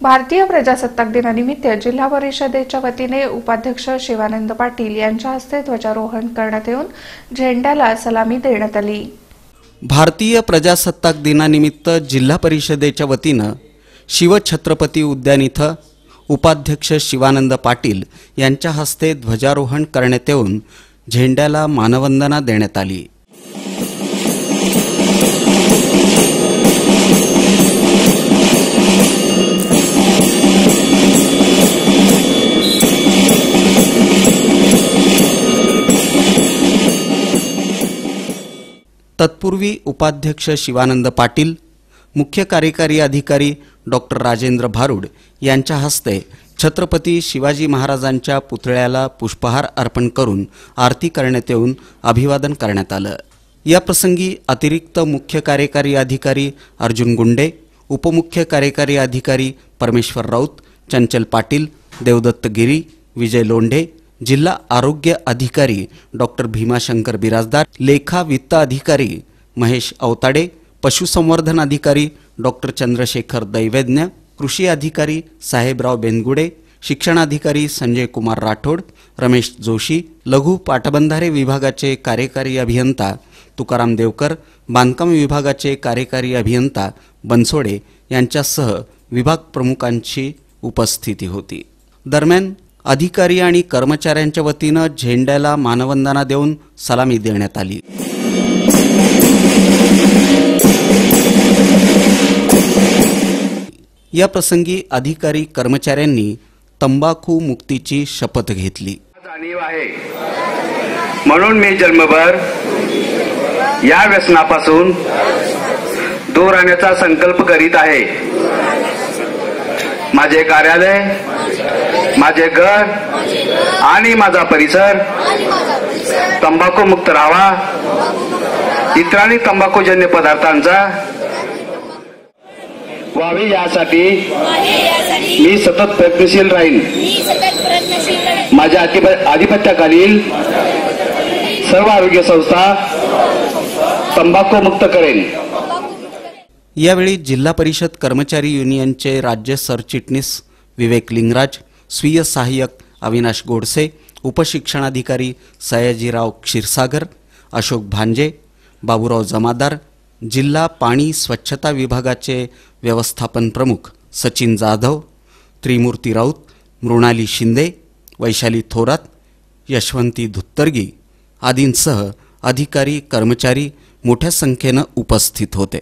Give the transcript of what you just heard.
भारतीय प्रजासत्ताक दिनानिमित्त जिल्हा परिषदेच्या वतीने उपाध्यक्ष शिवानंद पाटील यांच्या हस्ते ध्वजारोहण करण्यात येऊन झेंड्याला सलामी देण्यात आली. भारतीय प्रजासत्ताक दिनानिमित्त जिल्हा परिषदेच्या वतीनं शिवछत्रपती उद्यान इथं उपाध्यक्ष शिवानंद पाटील यांच्या हस्ते ध्वजारोहण करण्यात येऊन झेंड्याला मानवंदना देण्यात आली. तत्पूर्वी उपाध्यक्ष शिवानंद पाटील मुख्य कार्यकारी अधिकारी डॉक्टर राजेंद्र भारुड यांच्या हस्ते छत्रपती शिवाजी महाराजांच्या पुतळ्याला पुष्पहार अर्पण करून आरती करण्यात येऊन अभिवादन करण्यात आलं. याप्रसंगी अतिरिक्त मुख्य कार्यकारी अधिकारी अर्जुन गुंडे उपमुख्य कार्यकारी अधिकारी परमेश्वर राऊत चंचल पाटील देवदत्त गिरी विजय लोंढे जिल्हा आरोग्य अधिकारी डॉक्टर भीमाशंकर बिराजदार लेखा वित्त अधिकारी महेश अवताडे पशुसंवर्धन अधिकारी डॉक्टर चंद्रशेखर दैवेज्ञ कृषी अधिकारी साहेबराव बेनगुडे शिक्षणाधिकारी संजय कुमार राठोड रमेश जोशी लघु पाटबंधारे विभागाचे कार्यकारी अभियंता तुकाराम देवकर बांधकाम विभागाचे कार्यकारी अभियंता बनसोडे यांच्यासह विभाग प्रमुखांची उपस्थिती होती. दरम्यान अधिकारी आणि कर्मचाऱ्यांच्या वतीनं झेंड्याला मानवंदना देऊन सलामी देण्यात आली. या प्रसंगी अधिकारी कर्मचाऱ्यांनी तंबाखू मुक्तीची शपथ घेतली. जाणीव आहे. म्हणून मी जन्मभर या व्यसनापासून दूर राहण्याचा संकल्प करीत आहे. माझे कार्यालय माझे घर आणि माझा परिसर तंबाखू मुक्त राहावा इतरांनी तंबाखूजन्य पदार्थांचा व्हावी यासाठी मी सतत प्रयत्नशील राहीन. माझ्या आधिपत्याखालील सर्व आरोग्य संस्था तंबाखू मुक्त करेन. यावेळी जिल्हा परिषद कर्मचारी युनियनचे राज्य सरचिटणीस विवेक लिंगराज स्वीय सहाय्यक अविनाश गोडसे उपशिक्षणाधिकारी सयाजीराव क्षीरसागर अशोक भांजे बाबूराव जमादार जिल्हा पाणी स्वच्छता विभागाचे व्यवस्थापन प्रमुख सचिन जाधव त्रिमूर्ती राऊत मृणाली शिंदे वैशाली थोरात यशवंती धुत्तरगी आदींसह अधिकारी कर्मचारी मोठ्या संख्येनं उपस्थित होते.